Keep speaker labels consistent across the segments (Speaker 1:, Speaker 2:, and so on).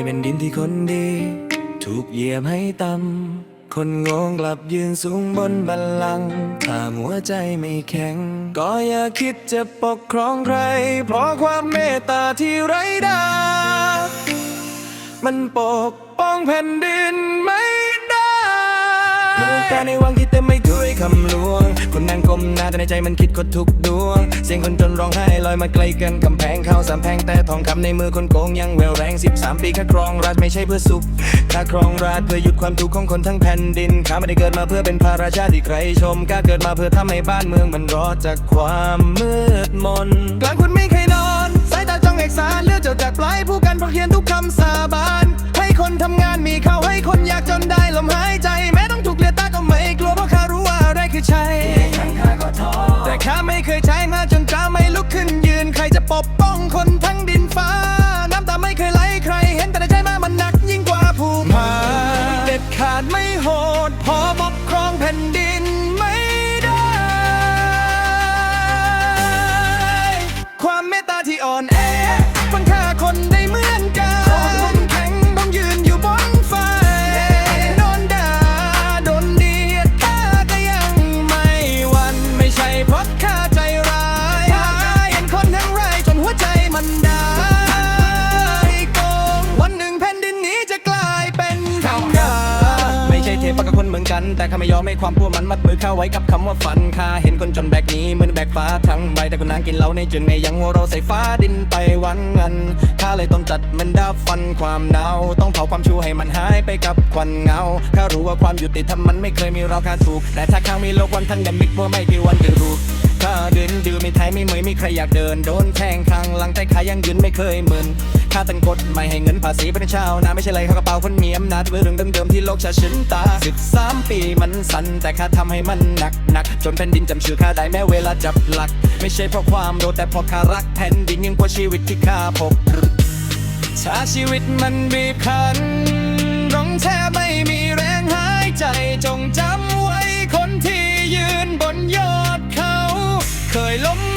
Speaker 1: ไม่เป็นดินที่คนดี ถูกเหยียบให้ต่ำคนงงกลับยืนสูงบนบัลลังก์ถ้าหัวใจไม่แข็ง ก็อย่าคิดจะปกครองใคร เพราะความเมตตาที่ไร้ดา มันปกป้องแผ่นดินไม่ ดวงตาในวังที่เต็มไปด้วยคำลวง คนนั่งก้มหน้าแต่ในใจมันคิดกดทุกดวง เสียงคนจนร้องไห้ลอยมาไกลกันกำแพงเข้าสามแพงแต่ทองคำในมือคนโกงยังแววแรง 13 ปีข้าครองรัฐไม่ใช่เพื่อสุขข้าครองราชเพื่อหยุดความทุกข์ของคนทั้งแผ่นดินข้าไม่ได้เกิดมาเพื่อเป็นพระราชาที่ใครชมข้าเกิดมาเพื่อทำให้บ้านเมืองมันรอดจากความมืดมนกลางคุณไม่เคยนอน สายตาจ้องเอกสารเลือดเจ้าจากปลายผู้กันเพราะเขียนทุกคำสาบานให้คนทำงานมีข้าวให้คนอยากจนได้ลมหายใจ ปกป้องคนทั้งดินฟ้า น้ำตาไม่เคยไหลใคร เห็นแต่ในใจมามันหนักยิ่งกว่าภูผาเด็ดขาดไม่โหด พอปกครองแผ่นดินไม่ได้ ความเมตตาที่อ่อนแอ กับคนเหมือนกัน แต่ข้าไม่ยอมให้ความพัวมันมัดมือข้าไว้กับคำว่าฝันข้าเห็นคนจนแบกนี้เหมือนแบกฟ้าทั้งใบแต่คนนางกินเหล้าในจึงในยังหัวเราใส่ฟ้าดินไปวันเงินข้าเลยต้องจัดมันดับฟันความหนาวต้องเผาความชั่วให้มันหายไปกับควันเงาข้ารู้ว่าความยุติธรรมมันไม่เคยมีเราค่าถูก แต่ถ้าข้างมีโลกวันทั้งเดมิกว่าไม่กี่วันจะรู้าเดินดื้อไม่ไทยไม่เหมยไม่ใครอยากเดิน โดนแทงข้างหลังแต่ขายังยืนไม่เคยมึนข้าตั้งกฎไม่ให้เงินภาษีเป็นชาวนาไม่ใช่ไรเข้ากระเป๋าคนมีอำนาจเรื่องเดิมๆที่โลกชาชินตาสิบสามปีมันสั่นแต่ข้าทำให้มันหนักหนักจนแผ่นดินจำชื่อข้าได้แม้เวลาจับหลัก ไม่ใช่เพราะความโดดแต่เพราะข้ารักแผ่นดินยิ่งกว่าชีวิตที่ข้าพบถ้าชีวิตมันบีบคั้น เคยล้ม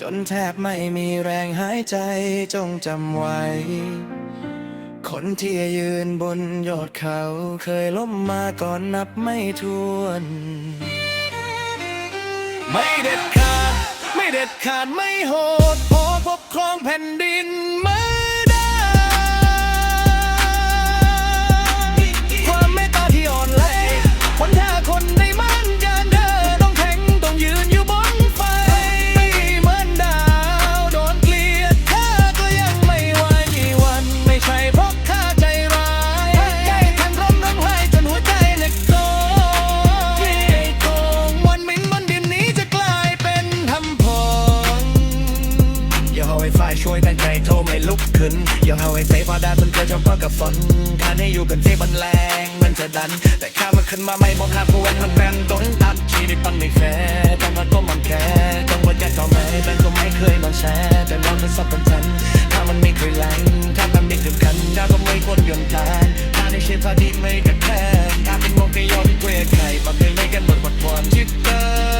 Speaker 1: จนแทบไม่มีแรงหายใจจงจำไว้ คนที่ยืนบนยอดเขาเคยล้มมาก่อนนับไม่ถ้วน ไม่เด็ดขาด ไม่เด็ดขาดไม่โหดพอพบครองแผ่นดินไม่ ลุกขึ้นยังเอาไอ้เซฟพอได้มันก็จะฟ้ากับฝนข้าได้อยู่กันที่มันแรงมันจะดัน แต่ข้ามันขึ้นมาไม่มองหาผู้เอ็นมันแบนต้นตัดที่เวิตมันไม่แคร์ต้องมาต้มมันแค่ต้องวัดแก่ต่อไม่แบนก็ไม่เคยมันแชร์แต่เรนเป็นสับเป็นฉันถ้ามันไม่เคยแรงถ้ามันไม่ถึงกันถ้าก็ไม่ควรยอมทานถ้าในเชื่พอดีไม่กระแทกถ้าเป็นมงก็ยอมเกลียดใครบางทีไม่กันหมดหมดความคิดเตอ